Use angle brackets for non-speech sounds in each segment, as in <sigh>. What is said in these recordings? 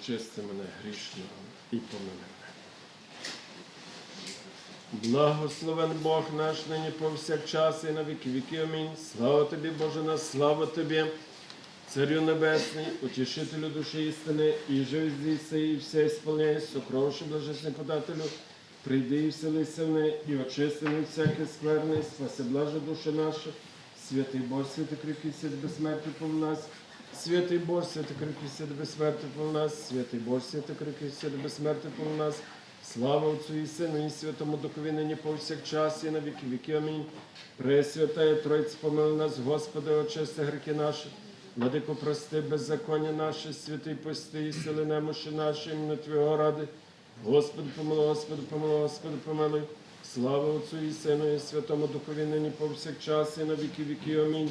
очисти мене грішного і помилуй мене. Благословен Бог наш нині повсякчас і на віки віки. Амінь. Слава тобі, Боже наш, слава тобі, Царю Небесний, утішителю душі істини, і жив здійси, і все ісполняй, сокровище блажесний подателю, прийди і вселися в неї, і очисти не всяке скверне, спаси блаже душа наша, святий Бог, святий кріпкий свят безсмертний пов нас, святий Бог, святий кріпкий свят безсмертний пов нас, святий Бог, святий кріпкий свят безсмертний пов нас, Слава Отцю і Сину, і Святому Духові нині повсякчас, і на віки віки. Амінь. Пресвятая Тройць, помили нас, Господи, очисти гріхи наші. Владико, прости, беззаконня наше, святий пости і сили немощі наші, іменно Твого ради. Господи, помилуй, Господи, помилуй, Господи, помилуй. Слава Отцю і Сину, і Святому Духові нині повсякчас, і на віки віки. Амінь.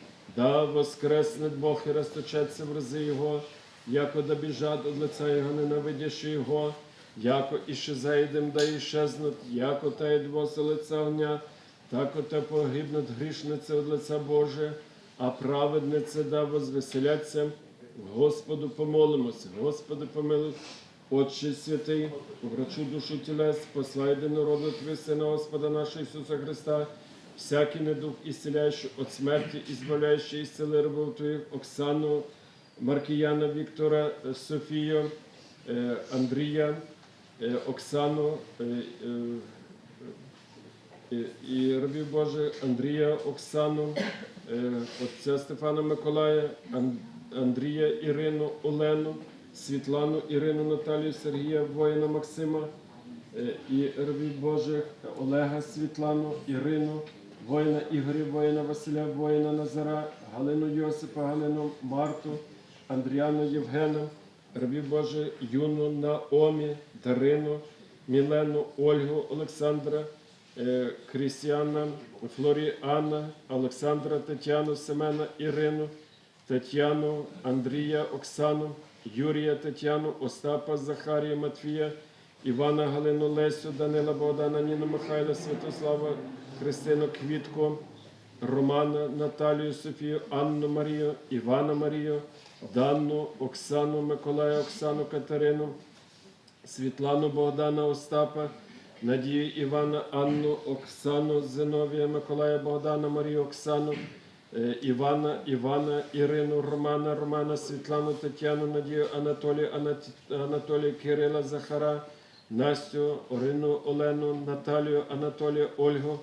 Да воскресне Бог і розточеться в рази Його, яко да біжать од лица Його, ненавидящи Його, яко іще зайдем, да іщезнуть, яко та відвози лиця огня, так оте погибнуть грішниці від лиця Боже, а праведниці да возвеселяться. Господу помолимося, Господи помилуй, Отче святий, врачу душу тілес, послай до народу Твій Сина Господа нашого Ісуса Христа, всякий недух ісціляючий від смерті, і збавляючий із сили рабов Твоїх, Оксану, Маркіяна, Віктора, е, Софію, е, Андрія, е, Оксану, е, е, і- рабів Боже Андрія, Оксану, отця Стефана Миколая, Андрія Ірину, Олену, Світлану Ірину, Наталію, Сергія, воїна Максима, і рабів Божих Олега, Світлану, Ірину, воїна Ігоря, воїна Василя, воїна Назара, Галину Йосипа, Галину Марту, Андріану Євгена, рабів Божих Юну, Наомі, Дарину, Мілену, Ольгу, Олександра, е, Крістіана, Флоріана, Олександра, Тетяну, Семена, Ірину, Тетяну, Андрія, Оксану, Юрія, Тетяну, Остапа, Захарія, Матвія, Івана, Галину, Лесю, Данила, Богдана, Ніну, Михайла, Святослава, Христину, Квітку, Романа, Наталію, Софію, Анну Марію, Івана Марію, Данну, Оксану, Миколая, Оксану, Катерину, Світлану Богдана Остапа, Надію Івана, Анну, Оксану, Зиновія, Миколая Богдана, Марію Оксану, е, Івана, Івана, Ірину, Романа, Романа, Світлану, Тетяну, Надію, Анатолію, Анатолію, Кирила, Захара, Настю, Орину, Олену, Наталію, Анатолію, Ольгу,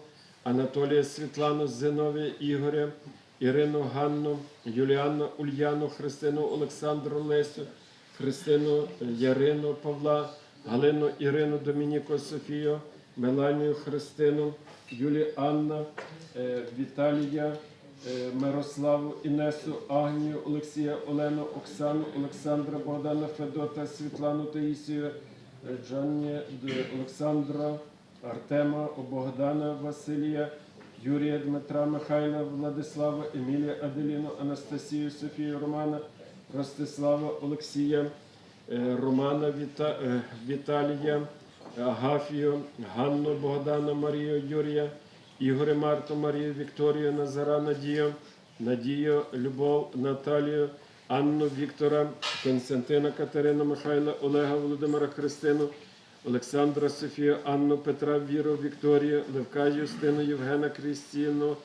Анатолія, Світлану, Зиновія, Ігоря, Ірину, Ганну, Юліану, Ульяну, Христину, Олександру, Лесю, Христину, Ярину, Павла, Галину, Ірину, Домініку, Софію, Меланію, Христину, Юлі Анна, е, Віталія, е, Мирославу, Інесу, Агнію, Олексія, Олену, Оксану, Олександра, Богдана, Федота, Світлану, Таїсію, е, Джанні, Олександра, Артема, Богдана, Василія, Юрія, Дмитра, Михайла, Владислава, Емілія, Аделіну, Анастасію, Софію, Романа, Ростислава, Олексія, е, Романа, Віта, е, Віталія, Агафію, Ганну, Богдана, Марію, Юрія, Ігоря, Марту, Марію, Вікторію, Назара, Надію, Надію, Любов, Наталію, Анну, Віктора, Константина, Катерину, Михайла, Олега, Володимира, Христину, Олександра, Софію, Анну, Петра, Віру, Вікторію, Левка, Юстину, Євгена, Крістіну,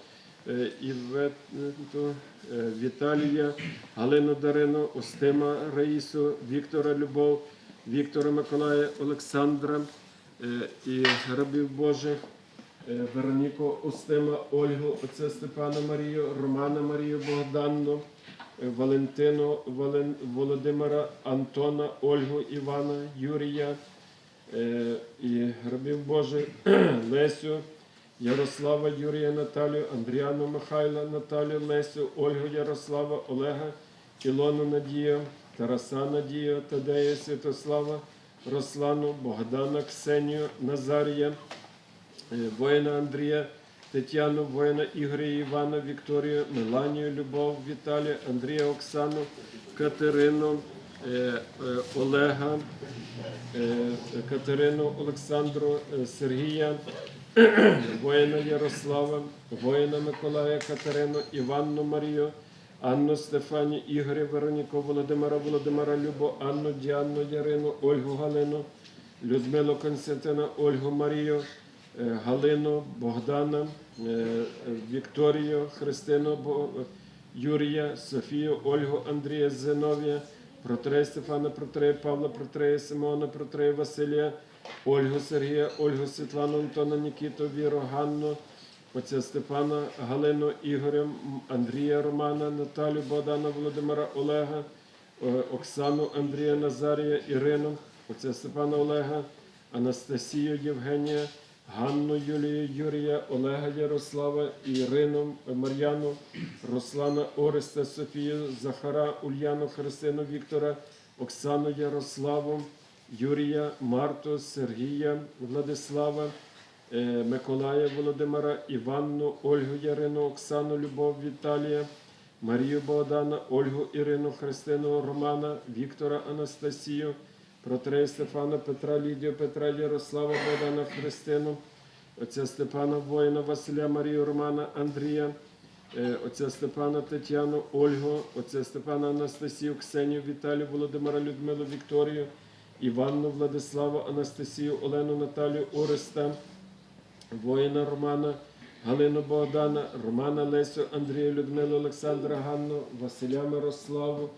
е, Івету, е, Віталія, Галину Дарину, Устима Раїсу, Віктора Любов, Віктора Миколая, Олександра е, і рабів Божих, Вероніку Устима, Ольгу, отця Степана Марію, Романа Марію, Богданну, Валентину, Вален- Володимира, Антона, Ольгу, Івана, Юрія і рабів Божих, <clears throat> Лесю, Ярослава, Юрія, Наталію, Андріану, Михайла, Наталію, Лесю, Ольгу, Ярослава, Олега, Ілону, Надію, Тараса Надію, Тадея Святослава, Руслану, Богдана, Ксенію, Назарія, е, воїна Андрія, Тетяну, воїна Ігоря Івана, Вікторію, Меланію, Любов, Віталія, Андрія, Оксану, Катерину, е, е, Олега, е, Катерину, Олександру, е, Сергія, <coughs> воїна Ярослава, воїна Миколая, Катерину, Іванну Марію, Анну Стефані, Ігоря Вероніку, Володимира, Володимира Любо, Анну, Діанну, Ярину, Ольгу Галину, Людмилу Константина, Ольгу Марію, е, Галину, Богдана, е, е, Вікторію, Христину, Юрія, Софію, Ольгу, Андрія, Зиновія, Протрея Стефана, Протрея Павла, Протрея Симона, Протрея Василія, Ольгу Сергія, Ольгу Світлану, Антона, Нікіту, Віру, Ганну, отця Степана, Галину, Ігоря, Андрія, Романа, Наталю, Богдана, Володимира, Олега, е, Оксану, Андрія, Назарія, Ірину, отця Степана Олега, Анастасію, Євгенія, Ганну, Юлію, Юрія, Олега, Ярослава, Ірину, Мар'яну, Руслана, Ореста, Софію, Захара, Ульяну, Христину, Віктора, Оксану, Ярославу, Юрія, Марту, Сергія, Владислава, е, Миколая Володимира, Іванну, Ольгу Ярину, Оксану, Любов, Віталія, Марію Богдана, Ольгу Ірину, Христину, Романа, Віктора, Анастасію, Протрея Стефана, Петра, Лідію, Петра, Ярослава, Богдана, Христину, отця Степана, воїна, Василя, Марію, Романа, Андрія, е, отця Степана, Тетяну, Ольгу, отця Степана, Анастасію, Ксенію, Віталію, Володимира, Людмилу, Вікторію, Іванну, Владиславу, Анастасію, Олену, Наталію, Ореста, воїна Романа, Галину Богдана, Романа Лесю, Андрія Людмилу, Олександра Ганну, Василя Мирославу,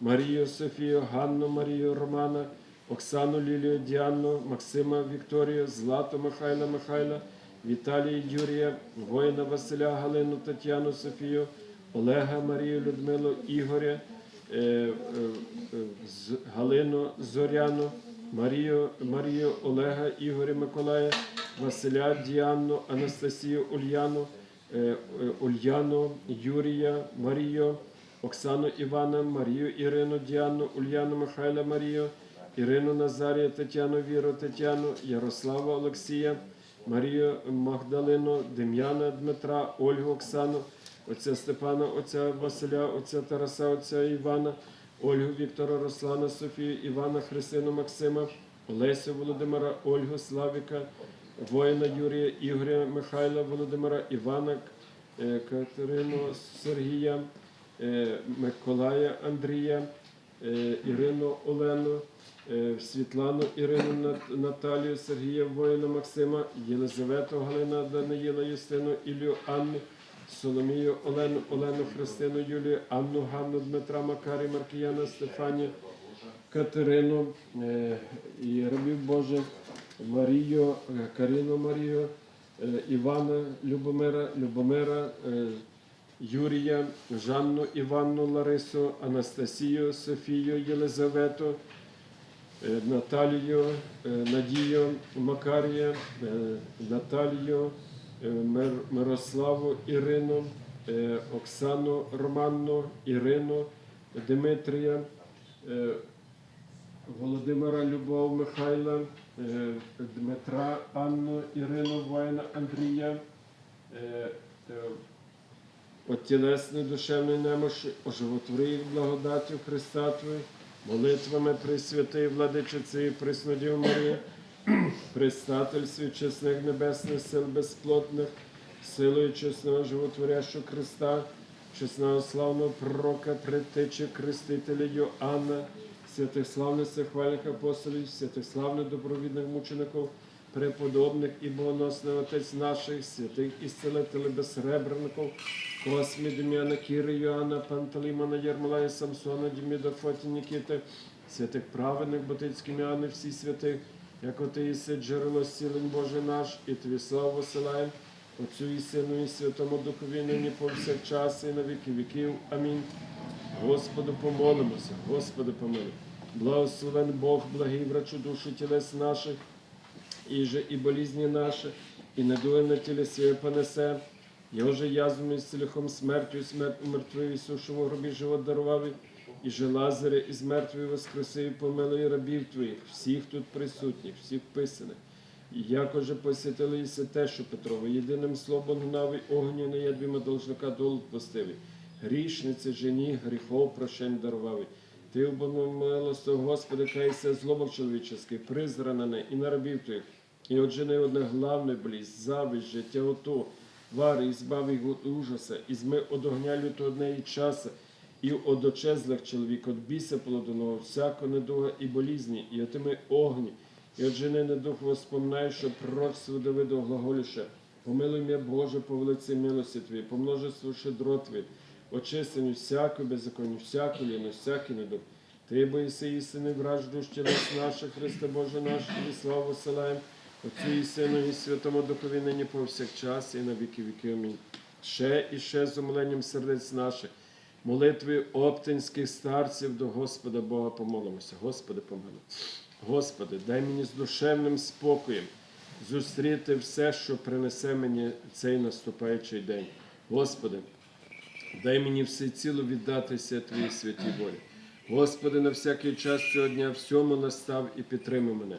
Марію Софію, Ганну Марію Романа, Оксану Лілію, Діану, Максима Вікторію, Злату Михайла Михайла, Віталія Юрія, воїна Василя Галину, Тетяну Софію, Олега Марію Людмилу, Ігоря, е, е, е, Галину Зоряну, Марію, Марію Олега, Ігоря Миколая, Василя Діанну, Анастасію Ульяну, Ульяну, Юрія, Марію, Оксану Івана, Марію Ірину, Діану, Ульяну Михайла Марію, Ірину Назарія, Тетяну Віру, Тетяну, Ярослава Олексія, Марію Магдалину, Дем'яна Дмитра, Ольгу Оксану, отця Степана, отця Василя, отця Тараса, отця Івана, Ольгу Віктора, Руслана, Софію, Івана, Христину, Максима, Олесю Володимира, Ольгу Славіка, воїна Юрія, Ігоря, Михайла, Володимира, Івана, е, Катерину, Сергія, е, Миколая Андрія, Ірину Олену, е, Світлану Ірину Наталію, Сергія воїна Максима, Єлизавету Галина Даниїла Юстину, Ілію Анну, Соломію Олену, Олену Христину, Юлію, Анну Ганну, Дмитра Макарі, Маркіяна, Стефанію, Катерину е, і рабів Божих, Марію, е, Карину Марію, е, Івана Любомира, Любомира, е, Юрія, Жанну Іванну Ларису, Анастасію, Софію, Єлизавету, е, Наталію, е, Надію Макарія, е, Наталію, Мирославу Ірину, Оксану Романну, Ірину, Дмитрія, Володимира Любов Михайла, Дмитра Анну, Ірину Воїна Андрія, от тілесної душевної немощі, оживотвори їх Христа Твої, молитвами Пресвятої Владичиці і Преснодів Марії, предстательстві чесних небесних сил безплотних, силою чесного животворящого Христа, чесного славного пророка, предтечі Крестителя Йоанна, святих славних хвальних апостолів, святих славних добровідних мучеників, преподобних і богоносних отець наших, святих ісцелителів безсребреників, Космі, Дем'яна, Кіри, Йоанна, Пантелеймона, Єрмолая, Самсона, Діміда, Фоті, Нікіти, святих праведних, Ботицьких Іоаннів, всі святих, як оти єси джерело зцілень Боже наш, і тобі славу посилаємо, Отцю і Сину, і Святому Духові, нині повсякчас, і на віки віків. Амінь. Господу помолимося, Господи помилуй. Благословен Бог, благий врачу душі тілес наших, і же і болізні наші, і недуги на тілі своє понесе. Його же язвами і цілихом смертю, смерть умертвив, і сушому гробі живот дарував, і же Лазаря із мертвої воскреси, і помилуй рабів твоїх, всіх тут присутніх, всіх писаних. І якоже посвятили і те, що Петрово єдиним словом гнав і огню не ядвіма должника долу постивий. Грішниці жені гріхов прощень дарував. Ти обону милостив, Господи, кайся злобом чоловіческий, призранене і на рабів твоїх. І оджени одне главне болість, зависть, життя ото, твари, і збав їх ужаса, і зми од огня люто однеї часа, і од очезлих чоловік, от біса плодоного, всяко недуга і болізні, і отими огні, і от жени недух воспоминай, що пророкство Давиду глаголіше, помилуй мене, Боже, по велиці милості Твої, по множеству щедро Твої, очистенню всяку беззаконню, всяку ліну, всякий недух. Ти боїси істини, вражду тілес наших, Христе Боже наш, тобі славу силаєм, Отцю і Сину, і Святому Духові нині повсякчас, і на віки віки. Амінь. Ще і ще з умиленням сердець наших, молитви оптинських старців до Господа Бога помолимося. Господи, помилуй. Господи, дай мені з душевним спокоєм зустріти все, що принесе мені цей наступаючий день. Господи, дай мені всеціло віддатися Твоїй святій волі. Господи, на всякий час цього дня всьому настав і підтримай мене.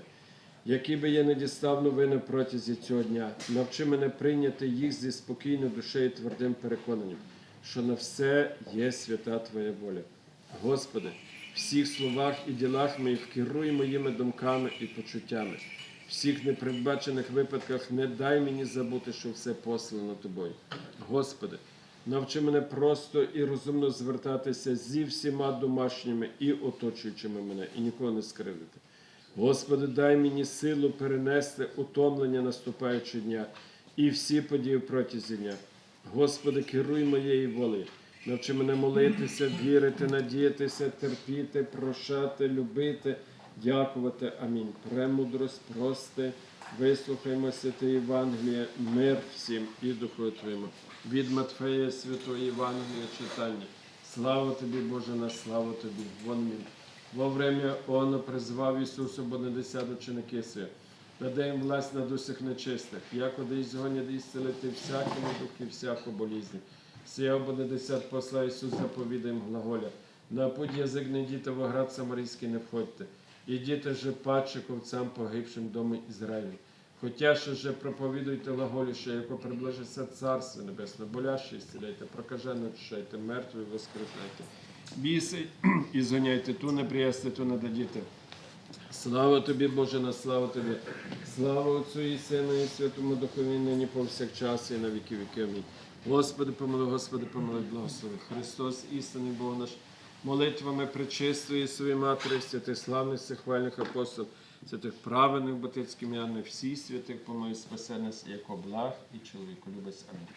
Які би я не дістав новини протязі цього дня, навчи мене прийняти їх зі спокійною душею і твердим переконанням, що на все є свята Твоя воля. Господи, всіх словах і ділах моїх керуй моїми думками і почуттями. Всіх непередбачених випадках не дай мені забути, що все послано Тобою. Господи, навчи мене просто і розумно звертатися зі всіма домашніми і оточуючими мене, і нікого не скривдити. Господи, дай мені силу перенести утомлення наступаючого дня і всі події протязі дня. Господи, керуй моєю волею. Навчи мене молитися, вірити, надіятися, терпіти, прощати, любити, дякувати. Амінь. Премудрость, прости, вислухаймо святе Євангеліє, мир всім і духу Твоєму. Від Матфея Святої Євангелія читання. Слава тобі, Боже, на славу тобі. Вон мій. Во время Он призвав Ісусу, бо не десят ученики сир. Даде їм власть над усіх нечистих, як оди згоні да ісцелити всякі недух і всяку болізнь. Сія бо не десят посла Ісус заповідає їм глаголя. На путь язик не діти в оград Самарійський не входьте. Ідіте же паче ковцям погибшим дому Ізраїлю. Хотя ще же проповідуйте глаголіше, яко приближиться Царство Небесне, боляще ісцеляйте, прокажене очищайте, мертві воскресайте. Біси і згоняйте, ту не приясти, ту не дадіте. Слава тобі, Боже, на славу тобі. Слава Отцю і Сину, і Святому Духові, нині повсякчас, і на віки. Амінь. Господи, помилуй, Господи, помилуй, благослови. Христос, істинний Бог наш, молитвами причистої своєї матері, святих славних хвальних апостолів, святих праведних я не всі святих помилуй, спасе нас, як благ і чоловіку любець. Амінь.